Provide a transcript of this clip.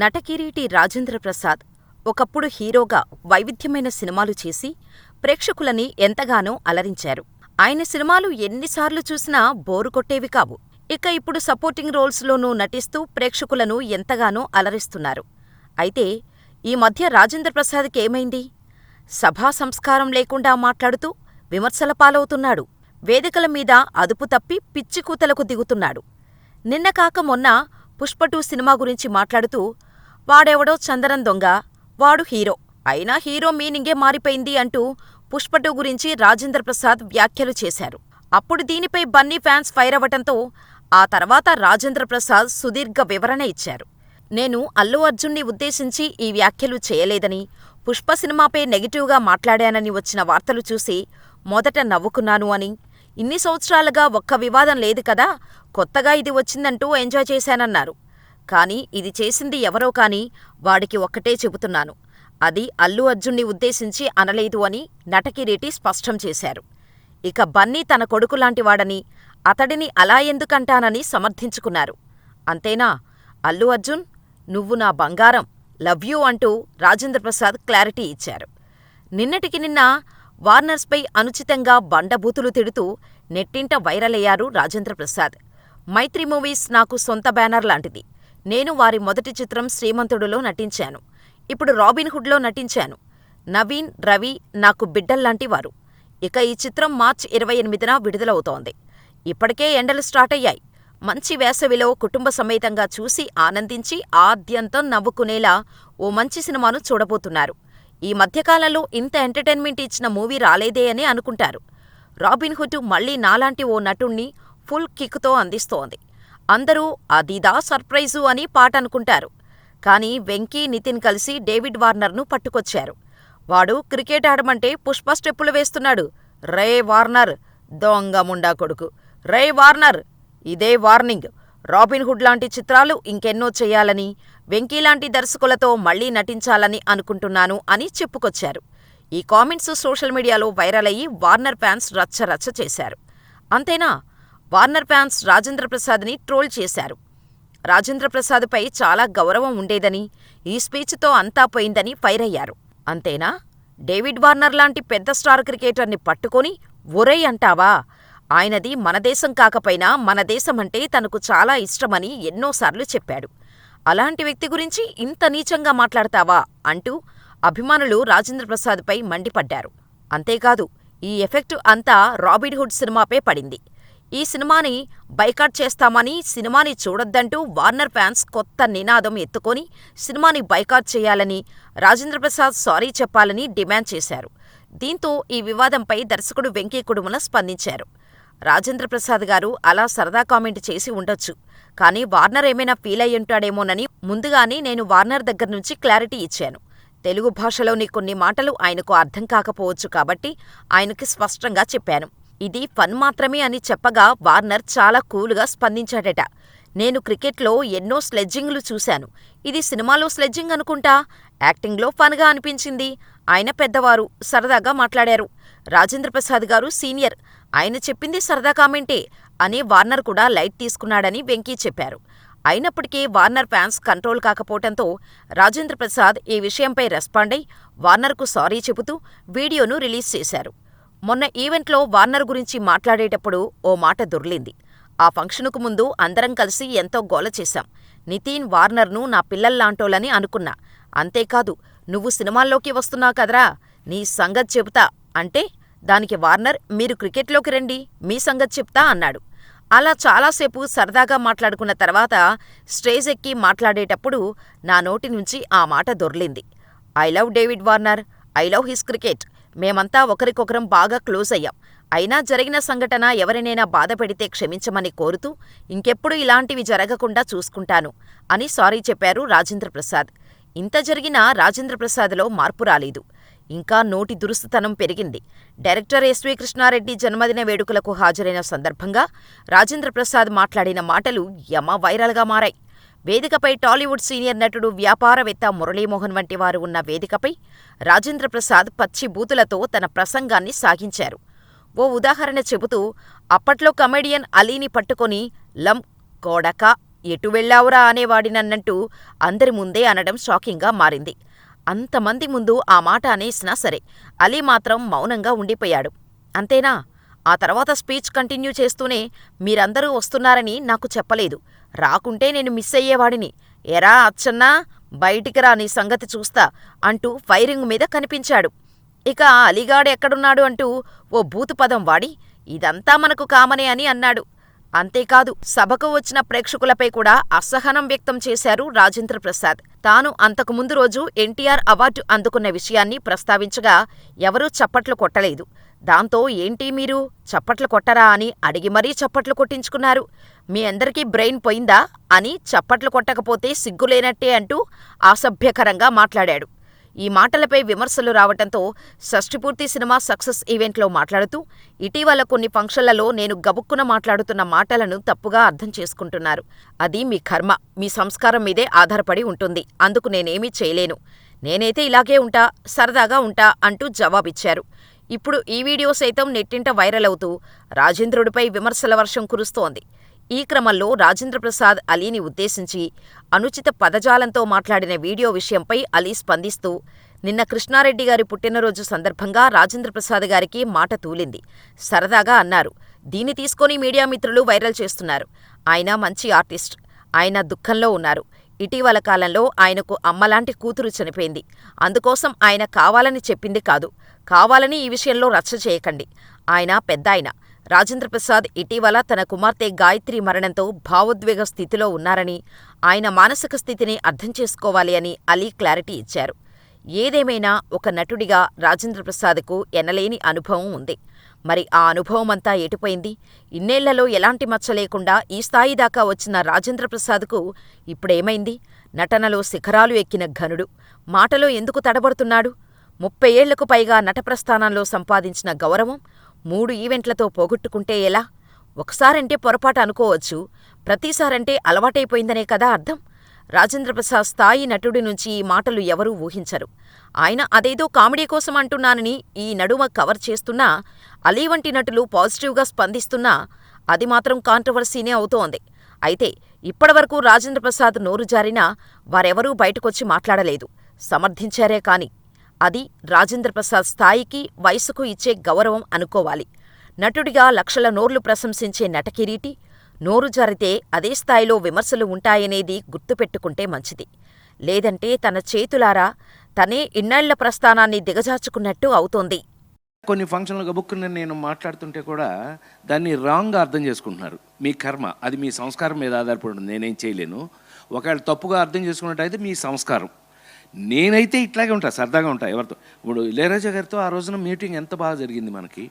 నటకిరీటి రాజేంద్ర ప్రసాద్ ఒకప్పుడు హీరోగా వైవిధ్యమైన సినిమాలు చేసి ప్రేక్షకులని ఎంతగానో అలరించారు. ఆయన సినిమాలు ఎన్నిసార్లు చూసినా బోరు కొట్టేవి కావు. ఇక ఇప్పుడు సపోర్టింగ్ రోల్స్లోనూ నటిస్తూ ప్రేక్షకులను ఎంతగానో అలరిస్తున్నారు. అయితే ఈ మధ్య రాజేంద్ర ప్రసాద్కేమైంది? సభా సంస్కారం లేకుండా మాట్లాడుతూ విమర్శల పాలవుతున్నాడు. వేదికల మీద అదుపు తప్పి పిచ్చికూతలకు దిగుతున్నాడు. నిన్న కాక మొన్న పుష్ప టూ సినిమా గురించి మాట్లాడుతూ వాడెవడో చందనం దొంగ, వాడు హీరో, అయినా హీరో మీనింగే మారిపోయింది అంటూ పుష్ప టూ గురించి రాజేంద్ర ప్రసాద్ వ్యాఖ్యలు చేశారు. అప్పుడు దీనిపై బన్నీ ఫ్యాన్స్ ఫైర్ అవ్వటంతో ఆ తర్వాత రాజేంద్ర ప్రసాద్ సుదీర్ఘ వివరణ ఇచ్చారు. నేను అల్లు అర్జున్ని ఉద్దేశించి ఈ వ్యాఖ్యలు చేయలేదని, పుష్ప సినిమాపై నెగిటివ్గా మాట్లాడానని వచ్చిన వార్తలు చూసి మొదట నవ్వుకున్నాను అని, ఇన్ని సంవత్సరాలుగా ఒక్క వివాదం లేదు కదా, కొత్తగా ఇది వచ్చిందంటూ ఎంజాయ్ చేశానన్నారు. కానీ ఇది చేసింది ఎవరో కాని వాడికి ఒక్కటే చెబుతున్నాను. అది అల్లు అర్జున్ని ఉద్దేశించి అనలేదు అని నటకిరీటి స్పష్టం చేశారు. ఇక బన్నీ తన కొడుకులాంటివాడని, అతడిని అలా ఎందుకంటానని సమర్థించుకున్నారు. అంతేనా అల్లు అర్జున్, నువ్వు నా బంగారం, లవ్ యూ అంటూ రాజేంద్ర ప్రసాద్ క్లారిటీ ఇచ్చారు. నిన్నటికి నిన్న వార్నర్స్పై అనుచితంగా బండబూతులు తిడుతూ నెట్టింట వైరలయ్యారు రాజేంద్ర ప్రసాద్. మైత్రి మూవీస్ నాకు సొంత బ్యానర్ లాంటిది. నేను వారి మొదటి చిత్రం శ్రీమంతుడులో నటించాను. ఇప్పుడు రాబిన్ హుడ్లో నటించాను. నవీన్, రవి నాకు బిడ్డల్లాంటివారు. ఇక ఈ చిత్రం మార్చి ఇరవై ఎనిమిదిన విడుదలవుతోంది. ఇప్పటికే ఎండలు స్టార్టయ్యాయి. మంచి వేసవిలో కుటుంబ సమేతంగా చూసి ఆనందించి ఆద్యంతం నవ్వుకునేలా ఓ మంచి సినిమాను చూడబోతున్నారు. ఈ మధ్యకాలంలో ఇంత ఎంటర్టైన్మెంట్ ఇచ్చిన మూవీ రాలేదే అని అనుకుంటారు. రాబిన్హుడ్ మళ్ళీ నాలాంటి ఓ నటుణ్ణి ఫుల్ కిక్తో అందిస్తోంది. అందరూ అదిదా సర్ప్రైజు అని పాట అనుకుంటారు కానీ వెంకీ, నితిన్ కలిసి డేవిడ్ వార్నర్ను పట్టుకొచ్చారు. వాడు క్రికెట్ ఆడమంటే పుష్ప స్టెప్పులు వేస్తున్నాడు. రే వార్నర్, దొంగ ముండా కొడుకు. రే వార్నర్, ఇదే వార్నింగ్. రాబిన్హుడ్ లాంటి చిత్రాలు ఇంకెన్నో చెయ్యాలని, వెంకీలాంటి దర్శకులతో మళ్ళీ నటించాలని అనుకుంటున్నాను అని చెప్పుకొచ్చారు. ఈ కామెంట్స్ సోషల్ మీడియాలో వైరల్ అయ్యి వార్నర్ ఫ్యాన్స్ రచ్చరచ్చ చేశారు. అంతేనా వార్నర్ ఫ్యాన్స్ రాజేంద్ర ప్రసాద్ని ట్రోల్ చేశారు. రాజేంద్ర ప్రసాద్పై చాలా గౌరవం ఉండేదని, ఈ స్పీచ్తో అంతా పోయిందని ఫైరయ్యారు. అంతేనా డేవిడ్ వార్నర్ లాంటి పెద్ద స్టార్ క్రికెటర్ని పట్టుకొని ఒరేయ్ అంటావా? ఆయనది మన దేశం కాకపోయినా మన దేశమంటే తనకు చాలా ఇష్టమని ఎన్నోసార్లు చెప్పాడు. అలాంటి వ్యక్తి గురించి ఇంత నీచంగా మాట్లాడతావా అంటూ అభిమానులు రాజేంద్ర ప్రసాద్పై మండిపడ్డారు. అంతేకాదు ఈ ఎఫెక్ట్ అంతా రాబిన్ హుడ్ సినిమాపై పడింది. ఈ సినిమాని బైకాట్ చేస్తామని, సినిమాని చూడొద్దంటూ వార్నర్ ఫ్యాన్స్ కొత్త నినాదం ఎత్తుకొని సినిమాని బైకాట్ చేయాలని, రాజేంద్ర ప్రసాద్ సారీ చెప్పాలని డిమాండ్ చేశారు. దీంతో ఈ వివాదంపై దర్శకుడు వెంకీ కుడుమున స్పందించారు. రాజేంద్ర ప్రసాద్ గారు అలా సరదా కామెంట్ చేసి ఉండొచ్చు. కానీ వార్నర్ ఏమైనా ఫీల్ అయ్యుంటాడేమోనని ముందుగానే నేను వార్నర్ దగ్గర్నుంచి క్లారిటీ ఇచ్చాను. తెలుగు భాషలోని కొన్ని మాటలు ఆయనకు అర్థం కాకపోవచ్చు కాబట్టి ఆయనకి స్పష్టంగా చెప్పాను. ఇది ఫన్ మాత్రమే అని చెప్పగా వార్నర్ చాలా కూలుగా స్పందించాడట. నేను క్రికెట్లో ఎన్నో స్లెడ్జింగ్లు చూశాను. ఇది సినిమాలో స్లెడ్జింగ్ అనుకుంటా. యాక్టింగ్లో ఫన్గా అనిపించింది. ఆయన పెద్దవారు, సరదాగా మాట్లాడారు. రాజేంద్ర ప్రసాద్ గారు సీనియర్. ఆయన చెప్పింది సరదా కామెంటే అని వార్నర్ కూడా లైట్ తీసుకున్నాడని వెంకీ చెప్పారు. అయినప్పటికీ వార్నర్ ఫ్యాన్స్ కంట్రోల్ కాకపోవటంతో రాజేంద్ర ప్రసాద్ ఈ విషయంపై రెస్పాండై వార్నర్కు సారీ చెబుతూ వీడియోను రిలీజ్ చేశారు. మొన్న ఈవెంట్లో వార్నర్ గురించి మాట్లాడేటప్పుడు ఓ మాట దొర్లింది. ఆ ఫంక్షనుకు ముందు అందరం కలిసి ఎంతో గోల చేశాం. నితిన్, వార్నర్ను నా పిల్లల్లాంటోళ్ళని అనుకున్నా. అంతేకాదు నువ్వు సినిమాల్లోకి వస్తున్నావు కదరా, నీ సంగతి చెబుతా అంటే దానికి వార్నర్ మీరు క్రికెట్లోకి రండి, మీ సంగతి చెప్తా అన్నాడు. అలా చాలాసేపు సరదాగా మాట్లాడుకున్న తర్వాత స్టేజ్ ఎక్కి మాట్లాడేటప్పుడు నా నోటి నుంచి ఆ మాట దొర్లింది. I love David Warner, I love his cricket. మేమంతా ఒకరికొకరం బాగా క్లోజ్ అయ్యాం. అయినా జరిగిన సంఘటన ఎవరినైనా బాధపెడితే క్షమించమని కోరుతూ ఇంకెప్పుడు ఇలాంటివి జరగకుండా చూసుకుంటాను అని సారీ చెప్పారు రాజేంద్ర ప్రసాద్. ఇంత జరిగినా రాజేంద్ర ప్రసాద్లో మార్పు రాలేదు. ఇంకా నోటి దురుస్తుతనం పెరిగింది. డైరెక్టర్ ఎస్వి కృష్ణారెడ్డి జన్మదిన వేడుకలకు హాజరైన సందర్భంగా రాజేంద్ర ప్రసాద్ మాట్లాడిన మాటలు యమ వైరల్గా మారాయి. వేదికపై టాలీవుడ్ సీనియర్ నటుడు, వ్యాపారవేత్త మురళీమోహన్ వంటి వారు ఉన్న వేదికపై రాజేంద్ర ప్రసాద్ పచ్చి బూతులతో తన ప్రసంగాన్ని సాగించారు. ఓ ఉదాహరణ చెబుతూ అప్పట్లో కమెడియన్ అలీని పట్టుకొని లం కొడకా ఎటు వెళ్ళావురా? అనేవాడినన్నట్టు అందరి ముందే అనడం షాకింగ్గా మారింది. అంతమంది ముందు ఆ మాట అనేసినా సరే అలీ మాత్రం మౌనంగా ఉండిపోయాడు. అంతేనా? ఆ తర్వాత స్పీచ్ కంటిన్యూ చేస్తూనే మీరందరూ వస్తున్నారని నాకు చెప్పలేదు. రాకుంటే నేను మిస్ అయ్యేవాడిని. ఎరా అచ్చన్నా బయటికి రా నీ సంగతి చూస్తా అంటూ ఫైరింగ్ మీద కనిపించాడు. ఇక అలీగాడు ఎక్కడున్నాడు అంటూ ఓ భూతుపదం వాడి ఇదంతా మనకు కామనే అని అన్నాడు. అంతేకాదు సభకు వచ్చిన ప్రేక్షకులపై కూడా అసహనం వ్యక్తం చేశారు రాజేంద్ర ప్రసాద్. తాను అంతకు ముందు రోజు ఎన్టీఆర్ అవార్డు అందుకున్న విషయాన్ని ప్రస్తావించగా ఎవరూ చప్పట్లు కొట్టలేదు. దాంతో ఏంటి మీరు? చప్పట్లు కొట్టరా? అని అడిగి మరీ చప్పట్లు కొట్టించుకున్నారు. మీ అందరికీ బ్రెయిన్ పోయిందా? అని చప్పట్లు కొట్టకపోతే సిగ్గులేనట్టే అంటూ అసభ్యకరంగా మాట్లాడాడు. ఈ మాటలపై విమర్శలు రావటంతో షష్టిపూర్తి సినిమా సక్సెస్ ఈవెంట్లో మాట్లాడుతూ ఇటీవల కొన్ని ఫంక్షన్లలో నేను గబుక్కున మాట్లాడుతున్న మాటలను తప్పుగా అర్థం చేసుకుంటున్నారు. అది మీ కర్మ మీ సంస్కారం మీదే ఆధారపడి ఉంటుంది. అందుకు నేనేమీ చేయలేను. నేనైతే ఇలాగే ఉంటా సరదాగా ఉంటా అంటూ జవాబిచ్చారు. ఇప్పుడు ఈ వీడియో సైతం నెట్టింట వైరల్ అవుతూ రాజేంద్రుడిపై విమర్శల వర్షం కురుస్తోంది. ఈ క్రమంలో రాజేంద్రప్రసాద్ అలీని ఉద్దేశించి అనుచిత పదజాలంతో మాట్లాడిన వీడియో విషయంపై అలీ స్పందిస్తూ నిన్న కృష్ణారెడ్డి గారి పుట్టినరోజు సందర్భంగా రాజేంద్రప్రసాద్ గారికి మాట తూలింది. సరదాగా అన్నారు దీన్ని తీసుకొని మీడియా మిత్రులు వైరల్ చేస్తున్నారు. ఆయన మంచి ఆర్టిస్ట్. ఆయన దుఃఖంలో ఉన్నారు. ఇటీవల కాలంలో ఆయనకు అమ్మలాంటి కూతురు చనిపోయింది. అందుకోసం ఆయన కావాలని చెప్పింది కాదు. కావాలని ఈ విషయంలో రచ్చ చేయకండి. ఆయన పెద్దాయన. రాజేంద్ర ప్రసాద్ ఇటీవల తన కుమార్తె గాయత్రి మరణంతో భావోద్వేగ స్థితిలో ఉన్నారని ఆయన మానసిక స్థితిని అర్థం చేసుకోవాలి అని అలీ క్లారిటీ ఇచ్చారు. ఏదేమైనా ఒక నటుడిగా రాజేంద్ర ప్రసాద్కు ఎనలేని అనుభవం ఉంది. మరి ఆ అనుభవమంతా ఎటుపోయింది? ఇన్నేళ్ళలో ఎలాంటి మచ్చ లేకుండా ఈ స్థాయి దాకా వచ్చిన రాజేంద్ర ప్రసాద్కు ఇప్పుడేమైంది? నటనలో శిఖరాలు ఎక్కిన ఘనుడు మాటలో ఎందుకు తడబడుతున్నాడు? ముప్పై ఏళ్ళకు పైగా నటప్రస్థానంలో సంపాదించిన గౌరవం మూడు ఈవెంట్లతో పోగొట్టుకుంటే ఎలా? ఒకసారంటే పొరపాటు అనుకోవచ్చు. ప్రతిసారంటే అలవాటైపోయిందనే కదా అర్థం? రాజేంద్ర ప్రసాద్ స్థాయి నటుడి నుంచి ఈ మాటలు ఎవరూ ఊహించరు. ఆయన అదేదో కామెడీ కోసం అంటున్నానని ఈ నడుమ కవర్ చేస్తున్నా అలీ వంటి నటులు పాజిటివ్గా స్పందిస్తున్నా అది మాత్రం కాంట్రవర్సీనే అవుతోంది. అయితే ఇప్పటివరకు రాజేంద్ర ప్రసాద్ నోరు జారినా వారెవరూ బయటకొచ్చి మాట్లాడలేదు. సమర్థించారే కాని. అది రాజేంద్ర ప్రసాద్ స్థాయికి వయసుకు ఇచ్చే గౌరవం అనుకోవాలి. నటుడిగా లక్షల నోర్లు ప్రశంసించే నటకిరీటి నోరు జారితే అదే స్థాయిలో విమర్శలు ఉంటాయనేది గుర్తుపెట్టుకుంటే మంచిది. లేదంటే తన చేతులారా తనే ఇన్నాళ్ళ ప్రస్థానాన్ని దిగజార్చుకున్నట్టు అవుతోంది. కొన్ని ఫంక్షన్లు గబుక్కుని నేను మాట్లాడుతుంటే కూడా దాన్ని రాంగ్గా అర్థం చేసుకుంటున్నారు. మీ కర్మ అది మీ సంస్కారం మీద ఆధారపడి నేనేం చేయలేను. ఒకవేళ తప్పుగా అర్థం చేసుకున్నట్టయితే మీ సంస్కారం. నేనైతే ఇట్లాగే ఉంటా సరదాగా ఉంటా ఎవరితో. ఇప్పుడు ఇళయరాజా గారితో ఆ రోజున మీటింగ్ ఎంత బాగా జరిగింది మనకి?